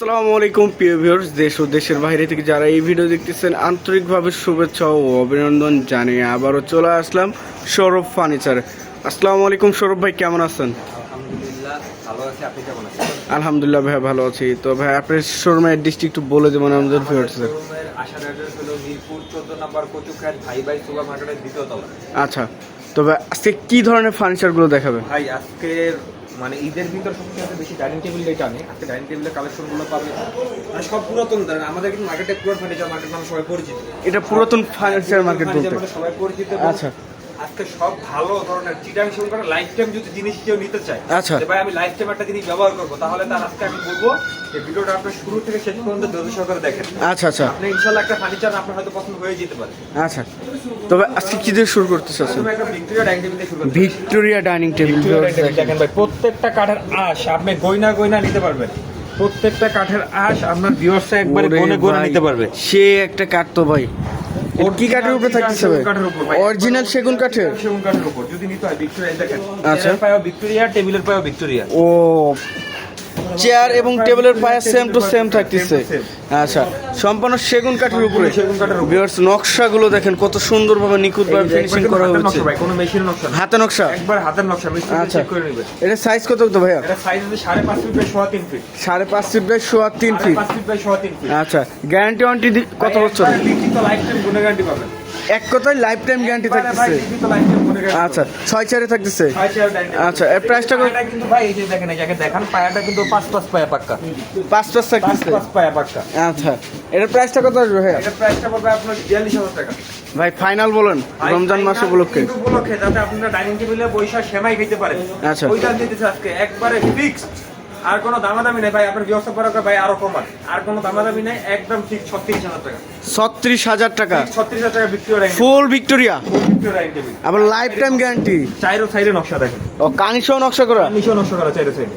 আসসালামু আলাইকুম প্রিয় ভিউয়ার্স দেশ ও দেশের বাইরে থেকে যারা এই ভিডিও দেখতেছেন আন্তরিকভাবে শুভেচ্ছা ও অভিনন্দন জানিয়ে আবারও চলে আসলাম সৌরভ ফার্নিচার। আসসালামু আলাইকুম সৌরভ ভাই কেমন আছেন? আলহামদুলিল্লাহ ভালো আছি। আপনি কেমন আছেন? আলহামদুলিল্লাহ ভাই ভালো আছি। তো ভাই আপনার শোরুমের অ্যাড্রেসটি একটু বলে দেবেন আমাদের ভিউয়ার্সদের আচ্ছা তবে আজকে কি ধরনের ফার্নিচারগুলো দেখাবে ভাই আজকের মানে ঈদের ভিতর সবচেয়ে বেশি ডাইনিং টেবিল এটা আনে আজকে ডাইনিং টেবিলের কালেকশনগুলো পাবে। মানে সব পুরাতন ধরেন আমাদের কিন্তু মার্কেটে পুরান ফার্নিচার মার্কেট নামে সবাই পরিচিত। এটা পুরাতন ফার্নিচার মার্কেট বলতে। মানে সবাই পরিচিত। আচ্ছা। আজকে সব ভালো ধরনের চিটাং করে লাইফ টাইম যদি জিনিস কেউ নিতে চায় আচ্ছা। ভাই আমি লাইফ টাইম একটা জিনিস ব্যবহার করব তাহলে তার আজকে আমি বলব যে ভিডিওটা আপনার শুরু থেকে শেষ পর্যন্ত ধৈর্য সহকারে দেখেন। আচ্ছা আচ্ছা। আপনি ইনশাল্লাহ একটা ফার্নিচার আপনার হয়তো পছন্দ হয়ে যেতে পারে। আচ্ছা। তবে আজকে কি দিয়ে শুরু করতে চাচ্ছেন ভিক্টোরিয়া ডাইনিং টেবিল দেখেন ভাই প্রত্যেকটা কাঠের আঁশ আপনি গয়না গয়না নিতে পারবেন। প্রত্যেকটা কাঠের আঁশ আপনার ভিউয়ার্সে একবারে গনে গনে নিতে পারবে। সে একটা কাঠ তো ভাই। এটা কি কাঠের উপরে থাকতেছে ভাই। অরিজিনাল সেগুন কাঠের? সেগুন কাঠের উপর। যদি নিতে হয় ভিক্টোরিয়া দেখেন। আচ্ছা। পায়ও ভিক্টোরিয়া টেবিলের পায়ও ভিক্টোরিয়া ও চেয়ার এবং টেবিলের পায়ে সেম টু সেম থাকতেছে। আচ্ছা সম্পূর্ণ সেগুন কাঠের উপরে। সেগুন কাঠের ভিউয়ার্স নকশাগুলো দেখেন কত সুন্দরভাবে নিখুঁতভাবে ফিনিশিং করা হয়েছে ভাই কোনো মেশিনের নকশা হাতে নকশা? একবার হাতের নকশা মিস্ত্রি আচ্ছা। চেক করে নেবে এটা সাইজ কত তো ভাইয়া? এটা সাইজ হচ্ছে সাড়ে পাঁচ ফিট বাই সোয়া তিন ফিট সাড়ে পাঁচ ফিট বাই সোয়া তিন সাড়ে ফিট পাঁচ ফিট বাই সোয়া তিন ফিট আচ্ছা গ্যারান্টি ওয়ারেন্টি কত বছর? লিখিত লাইফ টাইম গুণে গ্যারান্টি পাবেন। এক কথায় লাইফ টাইম গ্যারান্টি ভাই থাকতেছে। আচ্ছা ছয় চারে থাকতেছে। আচ্ছা, এর প্রাইসটা? কিন্তু ভাই এই যে দেখেন এই জায়গায় দেখান পায়াটা কিন্তু পাঁচ পাঁচ পায়া পাক্কা। পাঁচ পাঁচ থাকতেছে? পাঁচ পায়া পাক্কা। আচ্ছা এটার প্রাইসটা কত আসবে ভাইয়া? এটার প্রাইসটা পড়বে আপনার বিয়াল্লিশ হাজার টাকা। ভাই ফাইনাল বলেন রমজান মাস উপলক্ষে। উপলক্ষে যাতে আপনারা ডাইনিং টেবিলে বৈশা সেমাই খেতে পারেন। আচ্ছা। ওই দাম দিতেছে আজকে একবারে ফিক্সড আর কোনো দামাদামি নাই ভাই আপনার ব্যবস্থা করা ভাই আরও কমান আর কোনো দামাদামি নাই একদম ঠিক ছত্রিশ হাজার টাকা। ছত্রিশ হাজার টাকা। ছত্রিশ হাজার টাকা ভিক্টোরিয়া ফুল ভিক্টোরিয়া আবার লাইফ টাইম গ্যারান্টি চাইরো সাইডে নকশা দেখেন। ও কানিসও নকশা করা? নিশো নকশা করা চাইরো সাইডে।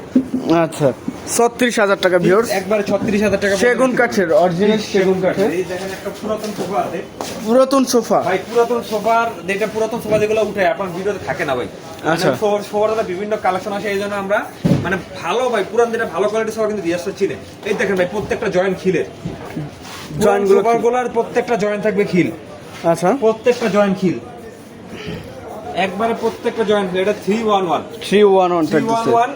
আচ্ছা। ছত্রিশ হাজার টাকা ভিউর্স একবারে ছত্রিশ হাজার টাকা সেগুন কাঠের অরিজিনাল সেগুন কাঠের। দেখেন একটা পুরাতন সোফা আছে। পুরাতন সোফা। ভাই পুরাতন সোফার যেটা পুরাতন সোফা যেগুলো উঠে আপনার ভিডিওতে থাকে না ভাই। আচ্ছা। সোফার সোফার বিভিন্ন কালেকশন আসে এই জন্য আমরা মানে ভালো ভাই পুরান যেটা ভালো কোয়ালিটির সোফা কিন্তু দিয়ে চিনে এই দেখেন ভাই প্রত্যেকটা জয়েন্ট খিলের জয়েন্টগুলো গুলো প্রত্যেকটা জয়েন্ট থাকবে খিল। আচ্ছা। প্রত্যেকটা জয়েন্ট খিল। একবারে প্রত্যেকটা জয়েন্ট এটা three one one three one one three one one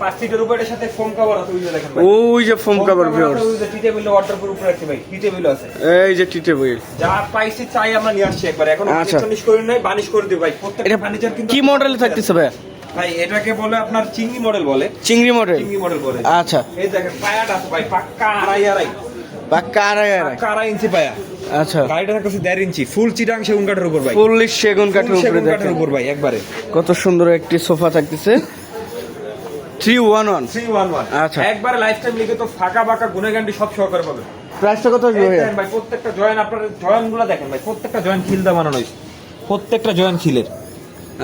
পাঁচ উপরে সাথে ফোম কভার আছে ওই যে দেখেন ওই যে ফোম কাভার ভিউর্স টি টেবিল ওয়াটারপ্রুফ উপরে আছে ভাই টি টেবিল আছে। এই যে টিটে বই যা পাইছি চাই আমরা নিয়ে আসছি একবার। এখন আচ্ছা। ফিনিশ করে নাই বানিশ করে দিই ভাই। প্রত্যেকটা ফার্নিচার কিন্তু কি মডেলে থাকতেছে ভাই? ভাই এটাকে বলে আপনার চিংড়ি মডেল বলে। চিংড়ি মডেল চিংড়ি মডেল বলে। আচ্ছা। এই দেখেন পায়াটা আছে ভাই পাক্কা আড়াই আড়াই। পাক্কা আড়াই ইঞ্চি পায়া। আচ্ছা। গাড়িটা থাকতেছে দেড় ইঞ্চি। ফুল চিটাং সেগুন কাঠের উপর ভাই। সেগুন কাঠের ফুল উপরে কাঠের উপর ভাই একবারে। কত সুন্দর একটি সোফা থাকতেছে। Three one one. Three one one. আচ্ছা। একবারে লাইফ টাইম লিখে তো ফাঁকা বাঁকা গুনে গান্ডি সব সহকারে পাবে। প্রাইসটা কত আসবে ভাই প্রত্যেকটা জয়েন আপনার জয়েনগুলো দেখেন ভাই প্রত্যেকটা জয়েন খিল দা বানানো হয়েছে। প্রত্যেকটা জয়েন খিলের।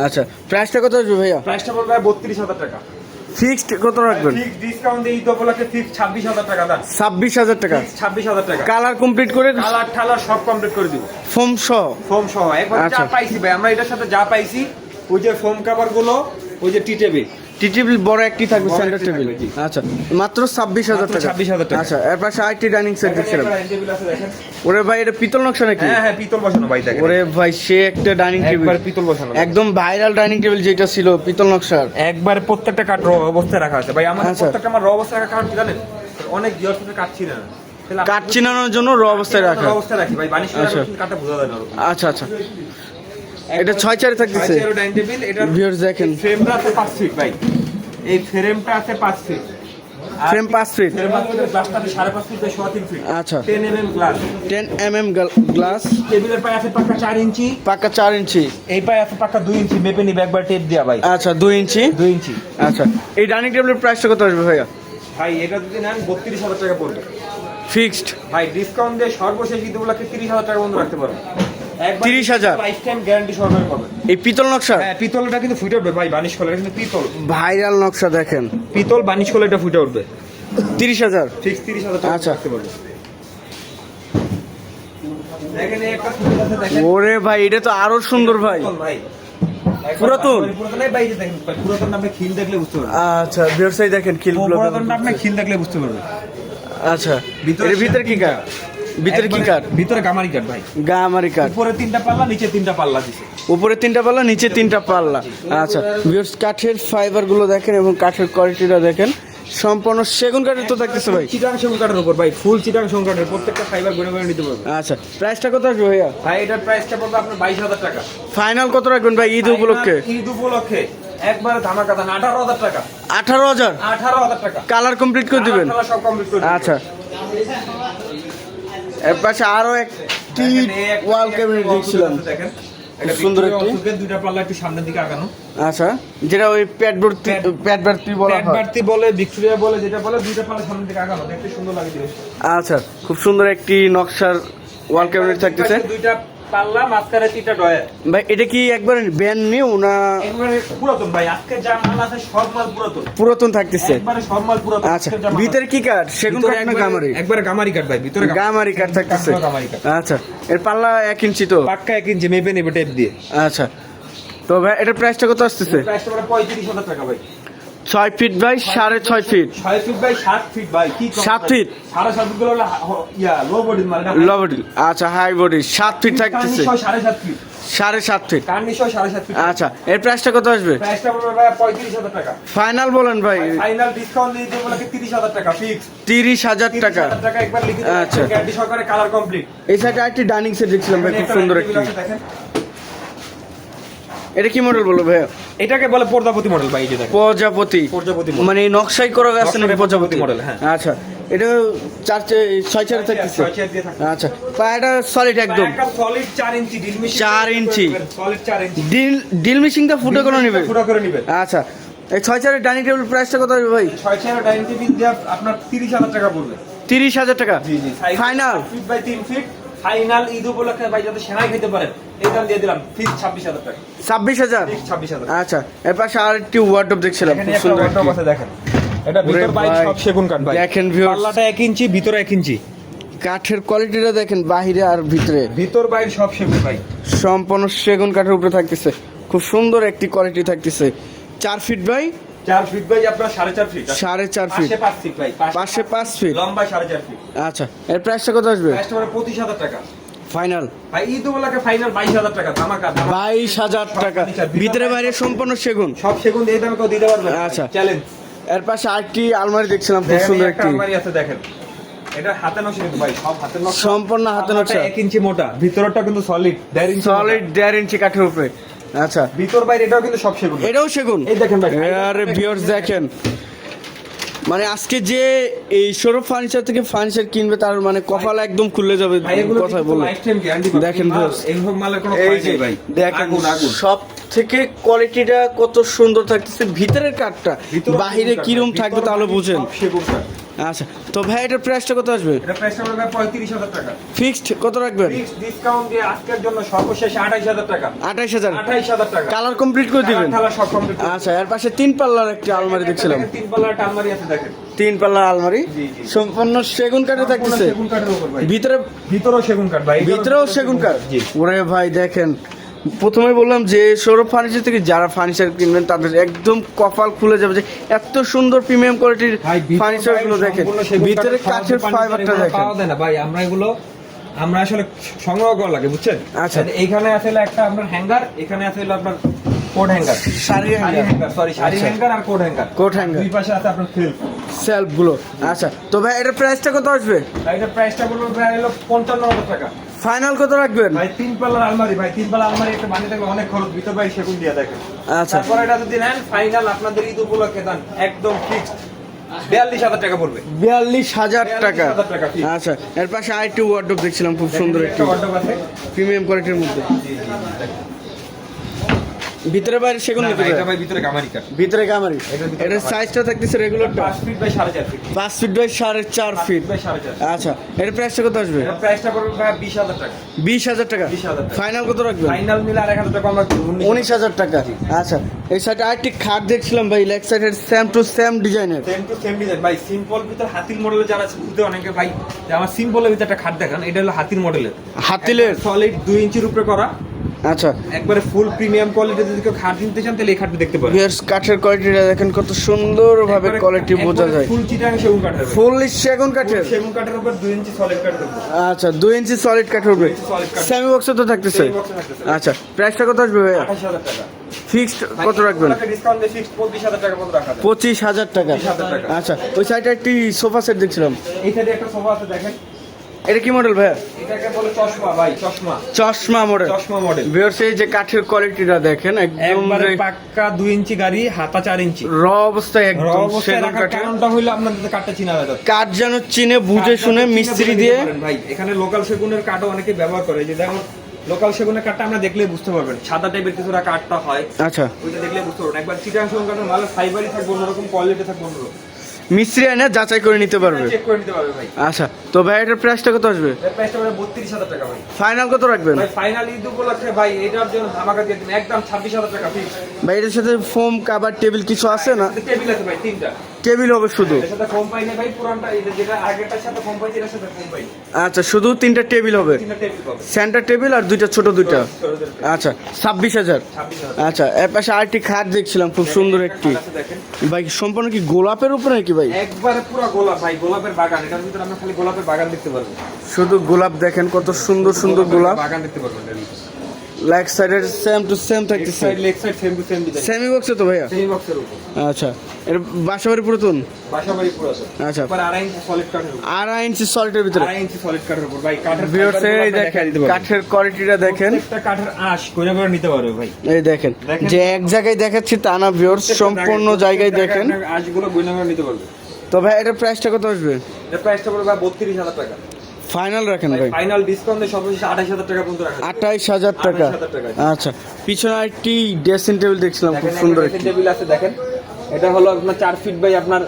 আচ্ছা প্রাইসটা কত আসবে ভাইয়া? প্রাইসটা পড়বে বত্রিশ হাজার টাকা। ফিক্সড কত রাখবেন? ফিক্স ডিসকাউন্ট দিয়ে ঈদ উপলক্ষে ফিক্স ছাব্বিশ হাজার টাকা দাম। হাজার টাকা। ছাব্বিশ হাজার টাকা। কালার কমপ্লিট করে কালার ঠালার সব কমপ্লিট করে দিব। ফোম সহ? ফোম সহ। একবার আচ্ছা। যা পাইছি ভাই আমরা এটার সাথে যা পাইছি ওই যে ফোম কাভারগুলো ওই যে টি টেবিল টি টেবিল বড় একটি থাকবে সেন্টার টেবিল আচ্ছা মাত্র ছাব্বিশ হাজার টাকা 26,000 টাকা। আচ্ছা এর পাশে আরেকটি ডাইনিং সেট দেখছিলাম ওরে ভাই এটা পিতল নকশা নাকি? হ্যাঁ হ্যাঁ পিতল বসানো ভাই দেখেন। ওরে ভাই সে একটা ডাইনিং টেবিল একবার পিতল বসানো একদম ভাইরাল ডাইনিং টেবিল যেটা ছিল পিতল নকশার। একবার প্রত্যেকটা কাঠ র অবস্থায় রাখা আছে। ভাই আমাদের আচ্ছা। প্রত্যেকটা আমার র অবস্থায় রাখা কারণ কি জানেন? অনেক জিওর সাথে কাটছি না। কাঠ চিনানোর জন্য র অবস্থায় রাখা। অবস্থায় রাখি। ভাই বানিশ আচ্ছা। রাখলে কাঠটা বোঝা যায় না আচ্ছা আচ্ছা। এটা ছয় চারে থাকতেছে। Viewers দেখেন। ফ্রেমটা আছে পাঁচ ফিট ভাই। এই ফ্রেমটা আছে পাঁচ ফিট। ফ্রেম পাঁচ ফিট। ফ্রেম পাঁচ ফিট ফিট। আচ্ছা। Ten M M glass ten M M glass টেবিলের পায়ে আছে পাক্কা চার ইঞ্চি। পাকা চার ইঞ্চি। এই পায়ে আছে পাক্কা দুই ইঞ্চি। মেপে নিবে একবার টেপ দেওয়া ভাই। আচ্ছা দুই ইঞ্চি। দুই ইঞ্চি। আচ্ছা। এই ডাইনিং টেবিলের প্রাইসটা কত আসবে ভাইয়া? ভাই এটা যদি নেন বত্রিশ হাজার টাকা পড়বে। ফিক্সড। ভাই ডিসকাউন্ট দিয়ে সর্বশেষ ঈদ উপলক্ষে তিরিশ হাজার টাকা বন্ধ রাখতে পারবেন 30,000 লাইফ টাইম গ্যারান্টি সহকারে পাবেন। এই পিতল নকশা হ্যাঁ পিতলটা কিন্তু ফুটে উঠবে। ভাই বানিশ এটা কিন্তু পিতল। ভাইরাল নকশা দেখেন। পিতল বানিশ এটা ফুটে উঠবে। তিরিশ হাজার? ফিক্স তিরিশ হাজার আচ্ছা। রাখতে পারবে। ওরে ভাই এটা তো আরও সুন্দর ভাই। পুরাতন। পুরাতন? আপনি খিল দেখলে বুঝতে পারবেন। আচ্ছা ব্যবসায়ী দেখেন পুরাতনটা আপনি খিল দেখলে বুঝতে পারবেন। আচ্ছা ভিতরে ভিতরে কি কাঠ ভিতরে কি কাঠ ভিতরে গামারি কাঠ ভাই? গা আমারি কাঠ উপরে তিনটা পাল্লা নিচে তিনটা পাল্লা দিছে। উপরে তিনটা পাল্লা নিচে তিনটা পাল্লা। আচ্ছা ভিউয়ার্স কাঠের ফাইবারগুলো দেখেন এবং কাঠের কোয়ালিটিটা দেখেন। সম্পূর্ণ সেগুন কাঠের তো থাকতেছে ভাই। চিটাং সেগুন কাঠের উপর ভাই ফুল চিটাং সেগুন কাঠের প্রত্যেকটা ফাইবার গুনে গুনে নিতে পারবে। আচ্ছা প্রাইসটা কত আসবে ভাইয়া? ভাই এটার প্রাইসটা পড়বে আপনার বাইশ হাজার টাকা। ফাইনাল কত রাখবেন ভাই ঈদ উপলক্ষে? ঈদ উপলক্ষে একবারে ধামাকা দান আঠারো হাজার টাকা। আঠারো হাজার? আঠারো হাজার টাকা। কালার কমপ্লিট করে দিবেন। আচ্ছা। এর পাশে আরও একটি ওয়াল ক্যাবিনেট দেখছিলাম। দেখেন সুন্দর একটি। দুইটা পাল্লা একটু সামনের দিকে আগানো। আচ্ছা যেটা ওই প্যাড ভর্তি প্যাড- প্যাড ভর্তি বলা হয়। ভিক্টোরিয়া বলে যেটা বলে দুইটা পাল্লা সামনের দিকে আগানো। দেখতে সুন্দর লাগে জিনিসটা আচ্ছা খুব সুন্দর একটি নকশার ওয়াল ক্যাবিনেট থাকতেছে। দুইটা পাল্লা মাঝখানে তিনটা ডয়ার ভাই এটা কি একবার ব্যান নিউ না? একবারে পুরাতন ভাই আজকে যা মাল আছে সব মাল পুরাতন। পুরাতন থাকতেছে। একবারে সব মাল পুরাতন। আচ্ছা ভিতরে কি কাঠ সেগুন কাঠ না গামারি? একবারে গামারি কাঠ ভাই ভিতরে গামারি। কাঠ থাকতেছে। আচ্ছা এর পাল্লা এক ইঞ্চি তো? পাক্কা এক ইঞ্চি মেপে নেবে টেপ দিয়ে। আচ্ছা। তো ভাই এটার প্রাইসটা কত আসতেছে? প্রাইসটা পড়ে পঁয়ত্রিশ হাজার টাকা ভাই। ছয় ফিট বাই সাড়ে ছয় ফিট। ছয় ফিট বাই সাত ফিট কি সাত ফিট? সাড়ে সাত ফিটগুলো ইয়া লো বডি মানে না লবডি আচ্ছা হাই বডি সাত ফিট থাকতেছে। সাড়ে সাত ফিট? সাড়ে সাত ফিট। সাড়ে সাত ফিট? আচ্ছা এর প্রাইসটা কত আসবে? প্রাইসটা পড়বে ভাই পঁয়ত্রিশ হাজার টাকা। ফাইনাল বলেন ভাই। ফাইনাল ডিসকাউন্ট দিয়ে দেবো নাকি তিরিশ হাজার টাকা ফিক্স তিরিশ হাজার টাকা। টাকা একবার লিখে আচ্ছা। গ্যারান্টি সহকারে কালার কমপ্লিট এই সাইডে একটি ডাইনিং সেট দেখছিলাম ভাই খুব সুন্দর একটি। দেখেন। এটা কি মডেল বলো ভাই এটাকে বলে প্রজাপতি মডেল ভাই এই যে প্রজাপতি। প্রজাপতি মানে নকশাই করা আছে নকশায় প্রজাপতি মডেল হ্যাঁ। আচ্ছা। এটা চার ছয় চারে থাকতেছে? আচ্ছা। পায়টা সলিড একদম। সলিড চার ইঞ্চি ডিল মেশিন চার ইঞ্চি। সলিড চার ইঞ্চি। ডিল ডিল মেশিনটা ফুটো করে নেবে ফুটো করে নেবেন। আচ্ছা। এই ছয় চারের ডাইনিং টেবিল প্রাইসটা কত হবে ভাই? ছয় চেয়ার ডাইনিং টেবিল দিয়ে আপনার তিরিশ হাজার টাকা পড়বে। তিরিশ হাজার টাকা? জি জি। ফাইনাল ফিট বাই তিন ফিট ফাইনাল ঈদ উপলক্ষে ভাই যাতে সেনাই খেতে পারেন এই দাম দিয়ে দিলাম ফিক্স ছাব্বিশ হাজার টাকা। ছাব্বিশ হাজার? ছাব্বিশ হাজার আচ্ছা এর পাশে আর একটি ওয়ার্ডরোব দেখছিলাম সুন্দর একটি। দেখেন। এটা ভিতর বাইক সব সেগুন কাঠ ভাই। দেখেন। পাল্লাটা এক ইঞ্চি ভিতরে এক ইঞ্চি। কাঠের কোয়ালিটিটা দেখেন বাহিরে আর ভিতরে। ভিতর বাইরে সব সেগুন ভাই। সম্পূর্ণ সেগুন কাঠের উপরে থাকতেছে। খুব সুন্দর একটি কোয়ালিটি থাকতেছে। চার ফিট বাই চার ফিট আপনার সাড়ে চার ফিট সাড়ে চার ফিট পাঁচ ফিট ভাই পাশে পাঁচ ফিট লম্বা সাড়ে চার ফিট আচ্ছা এর প্রাইসটা কত আসবে? প্রাইসটা পঁচিশ হাজার টাকা। ফাইনাল ভাই ঈদ উপলক্ষে ফাইনাল বাইশ হাজার টাকা ধামাকা ধামাকা। বাইশ হাজার টাকা। ভিতরে বাইরে সম্পূর্ণ সেগুন। সব সেগুন দিয়ে দামে কেউ দিতে পারবে আচ্ছা। চ্যালেঞ্জ এর পাশে আরেকটি আলমারি দেখছিলাম খুব সুন্দর একটা আলমারি আছে দেখেন। এটা হাতে নকশা কিন্তু ভাই সব হাতের নকশা। সম্পূর্ণ হাতে নকশা। এক ইঞ্চি মোটা। ভিতরটা কিন্তু সলিড ইঞ্চি সলিড দেড় ইঞ্চি কাঠের উপরে। আচ্ছা। ভিতর বাইরে এটাও কিন্তু সব সেগুন। এটাও সেগুন? এই দেখেন ভাই। আরে ভিউয়ার্স দেখেন। মানে আজকে যে এই সৌরভ ফার্নিচার থেকে ফার্নিচার কিনবে তার মানে কপাল একদম খুলে যাবে কথা বলে। দেখেন ভাই দেখেন সব থেকে কোয়ালিটিটা কত সুন্দর থাকতেছে। ভিতরের কাঠটা বাহিরে কিরম থাকবে তাহলে বুঝেন। আচ্ছা তো ভাই এটার প্রাইসটা কত আসবে? এটা প্রাইসটা পঁয়ত্রিশ হাজার টাকা। ফিক্সড কত রাখবেন? ফিক্স ডিসকাউন্ট দিয়ে আজকের জন্য সর্বশেষ আঠাইশ হাজার টাকা। আঠাইশ হাজার? আঠাইশ হাজার টাকা। কালার কমপ্লিট করে দিবেন? কালার সব কমপ্লিট আচ্ছা এর পাশে তিন পাল্লার একটি আলমারি দেখছিলাম। তিন পাল্লার একটা আলমারি আছে দেখেন। তিন পাল্লার আলমারি। সম্পূর্ণ সেগুন কাঠে থাকতেছে? সেগুন কাঠের উপর ভাই। ভিতরে ভিতরেও সেগুন কাঠ ভাই। ভিতরেও সেগুন কাঠ? ওরে ভাই দেখেন। প্রথমে বললাম যে সৌরভ ফার্নিচার থেকে যারা ফার্নিচার কিনবেন তাদের একদম কপাল খুলে যাবে যে এত সুন্দর প্রিমিয়াম কোয়ালিটির ফার্নিচারগুলো দেখেন। ভিতরে কাঠের ফাইবারটা দেখেন। পাওয়া যায় না। ভাই আমরা এগুলো আমরা আসলে সংগ্রহ করা লাগে বুঝছেন? আচ্ছা। এইখানে আছে হলো একটা আপনার হ্যাঙ্গার এখানে আছে হলো আপনার coat hanger. Sari. Hanger. Sorry sari আচ্ছা। হ্যাঙ্গার আর কোট হ্যাঙ্গার। Coat hanger। দুই পাশে আছে আপনার ফিল সেলফ। গুলো আচ্ছা তো ভাই এটার প্রাইসটা কত আসবে? এটা প্রাইসটা বলব প্রায় হলো পঞ্চান্ন হাজার টাকা। ফাইনাল কত রাখবেন? ভাই তিন পাল্লার আলমারি ভাই তিন পাল্লার আলমারি একটা বানিয়ে থাকবে অনেক খরচ। ভিতর ভাই সেগুন দিয়ে দেখেন। আচ্ছা। তারপর এটা যদি নেন ফাইনাল আপনাদের ঈদ উপলক্ষে দেন একদম ফিক্সড বিয়াল্লিশ হাজার টাকা পড়বে। বিয়াল্লিশ হাজার টাকা। 42,000 টাকা, ঠিক। আচ্ছা এর পাশে আরেকটি ওয়ার্ডব দেখছিলাম খুব সুন্দর একটি আছে। প্রিমিয়াম কোয়ালিটির মধ্যে। ভিতরে বাইরে সেগুন না, এটা ভাই ভিতরে গামারি কাঠ। ভিতরে গামারি। এটার ভিতরে। সাইজটা থাকতেছে রেগুলারটা পাঁচ ফিট বাই সাড়ে চার ফিট পাঁচ ফিট বাই সাড়ে চার ফিট আচ্ছা এর প্রাইসটা কত আসবে? এটার প্রাইসটা পড়বে ভাই বিশ হাজার টাকা। বিশ হাজার টাকা? 20,000 টাকা। ফাইনাল কত রাখবেন? ফাইনাল মিলে আর এক হাজার টাকা আমরা উনিশ হাজার টাকা। আচ্ছা এই সাইডে আরেকটি খাট দেখছিলাম ভাই লেগ সাইডের সেম টু সেম ডিজাইনের সেম টু সেম ডিজাইন ভাই সিম্পল ভিতর হাতির মডেলের যারা খুঁজতে অনেকে ভাই যে আমার সিম্পলের ভিতরে একটা খাট দেখান এটা হলো হাতির মডেলের হাতিলের। সলিড দুই ইঞ্চির উপরে করা। আচ্ছা। একবারে ফুল প্রিমিয়াম কোয়ালিটি যদি কেউ খাট কিনতে চান তাহলে এই খাটটা দেখতে পারেন। ভিউয়ার্স কাঠের কোয়ালিটিটা দেখেন কত সুন্দরভাবে কোয়ালিটি বোঝা যায়। ফুল চিটাং সেগুন কাঠের। ফুল সেগুন কাঠের? সেগুন কাঠের উপর দুই ইঞ্চি সলিড কাঠ আচ্ছা দুই ইঞ্চি সলিড কাঠের উপরে। সেমি বক্সে তো থাকতেছে। আচ্ছা প্রাইসটা কত আসবে ভাইয়া? আঠাশ হাজার টাকা। ফিক্সড কত রাখবেন? পঁচিশ হাজার টাকা মতো রাখা যায় পঁচিশ হাজার টাকা। 25,000 টাকা। আচ্ছা ওই সাইডে একটি সোফা সেট দেখছিলাম। এই সাইডে একটা সোফা আছে দেখেন। এটা কি মডেল ভাইয়া? এটাকে বলে চশমা ভাই চশমা। চশমা মডেল চশমা মডেল ভিউয়ার্স এই যে কাঠের কোয়ালিটিটা দেখেন একদম পাক্কা দুই ইঞ্চি গাড়ি হাতা চার ইঞ্চি। র অবস্থায় একদম সেগুন কাঠের। কারণটা হইল আপনাদের কাঠটা চিনা হয়ে কাঠ যেন চিনে বুঝে শুনে মিস্ত্রি দিয়ে। ভাই। এখানে লোকাল সেগুনের কাঠও অনেকে ব্যবহার করে। যে যেমন লোকাল সেগুনের কাঠটা আমরা দেখলেই বুঝতে পারবেন। সাদা টাইপের কিছুটা কাঠটা হয়। আচ্ছা। ওইটা দেখলে বুঝতে পারবেন। একবার চিটাং সেগুন কাঠের মালের ফাইবারই থাকবে অন্যরকম কোয়ালিটি থাকবে অন্যরকম। মিস্ত্রি এনে যাচাই করে নিতে পারবে। চেক করে নিতে পারবে ভাই। আচ্ছা তো ভাই এটার প্রাইসটা কত আসবে? প্রাইসটা মানে বত্রিশ হাজার টাকা ভাই। ফাইনাল কত রাখবেন? ভাই ফাইনাল ঈদ উপলক্ষে ভাই এটার জন্য ধামাকা দিয়ে দিন একদম ছাব্বিশ হাজার টাকা ফিক্স ভাই এটার সাথে ফোম কাবার টেবিল কিছু আছে না? টেবিল আছে ভাই তিনটা। টেবিল হবে শুধু। আচ্ছা শুধু তিনটা টেবিল হবে? সেন্টার টেবিল আর দুইটা ছোট দুইটা? আচ্ছা ছাব্বিশ হাজার। আচ্ছা এর পাশে আরেকটি খাট দেখছিলাম খুব সুন্দর একটি। ভাই সম্পূর্ণ কি গোলাপের উপরে নাকি ভাই? একবারে পুরো গোলাপ ভাই গোলাপের বাগান। এটার ভিতরে আমরা খালি গোলাপের বাগান দেখতে পারব। শুধু গোলাপ দেখেন কত সুন্দর সুন্দর গোলাপ। বাগান দেখতে পারবেন লাইক সাইডের সেম টু সেম থাকতেছে left side, same to same design। Semi বক্সে তো ভাইয়া box এর উপর। আচ্ছা এর বাসাবাড়ি পুরাতন বাসাবাড়ি পুরো আছে। আচ্ছা একবার আড়াই ইঞ্চি solid কাঠের উপর। আড়াই ইঞ্চি সল্টের ভিতরে আড়াই ইঞ্চি solid কাঠের উপর। ভাই, কাঠের ভিউয়ার্স এই দেখেন। কাঠের কোয়ালিটিটা দেখেন প্রত্যেকটা কাঠের আঁশ কইরা করে নিতে পারবে ভাই এই দেখেন। যে এক জায়গায় দেখাচ্ছি তা না ভিউয়ার্স সম্পূর্ণ জায়গায় দেখেন আঁশগুলো গইনা করে নিতে পারবে তো ভাই এটার প্রাইসটা কত আসবে এর প্রাইসটা পড়বে বত্রিশ হাজার টাকা ফাইনাল রাখেন ভাই। ফাইনাল ডিসকাউন্ট সর্বশেষ আঠাশ হাজার টাকা পর্যন্ত রাখা আঠাইশ হাজার টাকা। 28,000 টাকা। আচ্ছা পিছনে একটি ড্রেসিং টেবিল দেখছিলাম খুব সুন্দর একটা table আছে দেখেন। এটা হলো আপনার চার ফিট বাই আপনার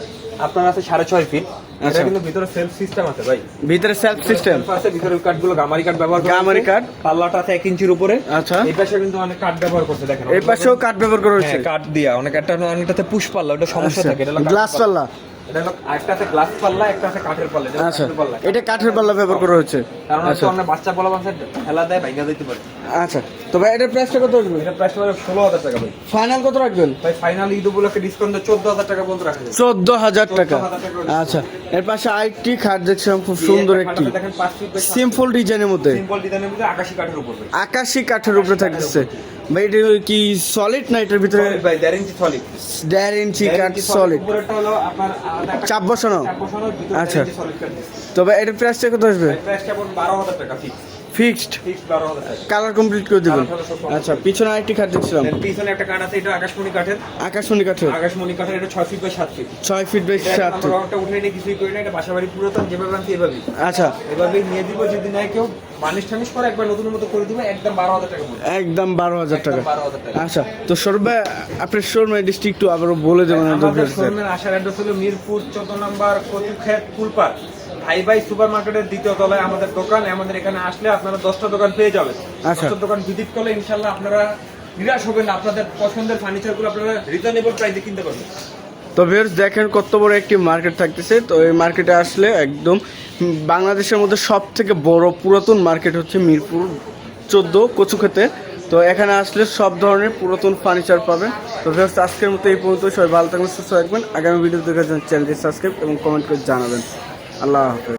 আপনার আছে সাড়ে ছয় ফিট এটা আচ্ছা। কিন্তু ভিতরে সেলফ সিস্টেম আছে ভাই। ভিতরে সেলফ সিস্টেম আছে ভিতরে গামারি ব্যবহার করা গামারি। কাঠ। পাল্লাটা আছে এক ইঞ্চির উপরে। আচ্ছা। এই পাশে কিন্তু অনেক কাঠ ব্যবহার করছে দেখেন। এই পাশেও ব্যবহার করা হয়েছে হ্যাঁ, কাঠ দিয়া। অনেক একটা অনেকটাতে পুশ পাল্লা ওটা সমস্যা থাকে এটা গ্লাস পাল্লা। এটা হলো একটা আছে গ্লাস পাল্লা একটা আছে কাঠের পাল্লা আচ্ছা। পাল্লা। এটা কাঠের পাল্লা ব্যবহার করা হচ্ছে। কারণ আচ্ছা। হচ্ছে আমরা বাচ্চা পোলা বাচ্চা খেলা দেয় ভাইগা দিতে পারে। আচ্ছা। তো ভাই এটার প্রাইসটা কত আসবে? এটা প্রাইস পড়বে ষোলো হাজার টাকা ভাই। ফাইনাল কত রাখবেন? ভাই ফাইনাল ঈদ উপলক্ষে ডিসকাউন্ট চোদ্দ হাজার টাকা পর্যন্ত রাখা যায় চোদ্দ হাজার টাকা। আচ্ছা। এর পাশে আরেকটি খাট দেখছিলাম খুব সুন্দর একটি। সিম্পল ডিজাইনের মধ্যে। সিম্পল ডিজাইনের মধ্যে আকাশি কাঠের উপর আকাশি কাঠের উপরে থাকতেছে। ভাই এটা কি সলিড না এটার ভিতরে? ভাই দেড় ইঞ্চি সলিড দেড় ইঞ্চি কাঠ সলিড হলো আপনার চাপ বসানো? আচ্ছা। তবে এটার প্রাইসটা কত আসবে? প্রাইসটা প্রাইস কেমন টাকা ফিক্স ফিক্সড? কালার কমপ্লিট করে দিবেন। আচ্ছা পিছনে আরেকটি খাট দেখছিলাম। পিছনে একটা কাঠ আছে এটা আকাশমণি কাঠের। আকাশমণি কাঠের? আকাশমণি কাঠের এটা ছয় ফিট বাই সাত ফিট ছয় ফিট বাই এটা সাত আমরা রংটা উঠে নিয়ে কিছুই করি না এটা বাসাবাড়ি পুরাতন যেভাবে আনছি এভাবেই। আচ্ছা। এভাবেই নিয়ে দিব যদি নাই কেউ। বানিশ টানিশ করে একবার নতুন মতো করে দিব একদম বারো হাজার টাকা একদম বারো হাজার টাকা। আচ্ছা তো সর্বে আপনার শোরুমের ডিস্ট্রিক্ট একটু আবারও বলে দেবেন আমাদের শোরুমের আসার অ্যাড্রেস হলো মিরপুর চোদ্দ নম্বর কচুক্ষেত ফুলপার ভাই ভাই সুপার মার্কেটের দ্বিতীয় তলায় আমাদের দোকান। আমাদের এখানে আসলে আপনারা দশটা দোকান পেয়ে যাবেন। আচ্ছা। দশটা দোকান ভিজিট করলে ইনশাল্লাহ আপনারা নিরাশ হবেন না। আপনাদের পছন্দের ফার্নিচারগুলো আপনারা রিজনেবল প্রাইসে কিনতে পারবেন। তো ভিউয়ার্স দেখেন কত বড় একটি মার্কেট থাকতেছে। তো এই মার্কেটে আসলে একদম বাংলাদেশের মধ্যে সব থেকে বড় পুরাতন মার্কেট হচ্ছে মিরপুর চোদ্দ কচুক্ষেতে। তো এখানে আসলে সব ধরনের পুরাতন ফার্নিচার পাবেন। তো ভিউয়ার্স আজকের মতো এই পর্যন্ত। সবাই ভালো থাকবেন সুস্থ থাকবেন। আগামী ভিডিও দেখার জন্য চ্যানেলটি সাবস্ক্রাইব এবং কমেন্ট করে জানাবেন। আল্লাহ হাফেজ।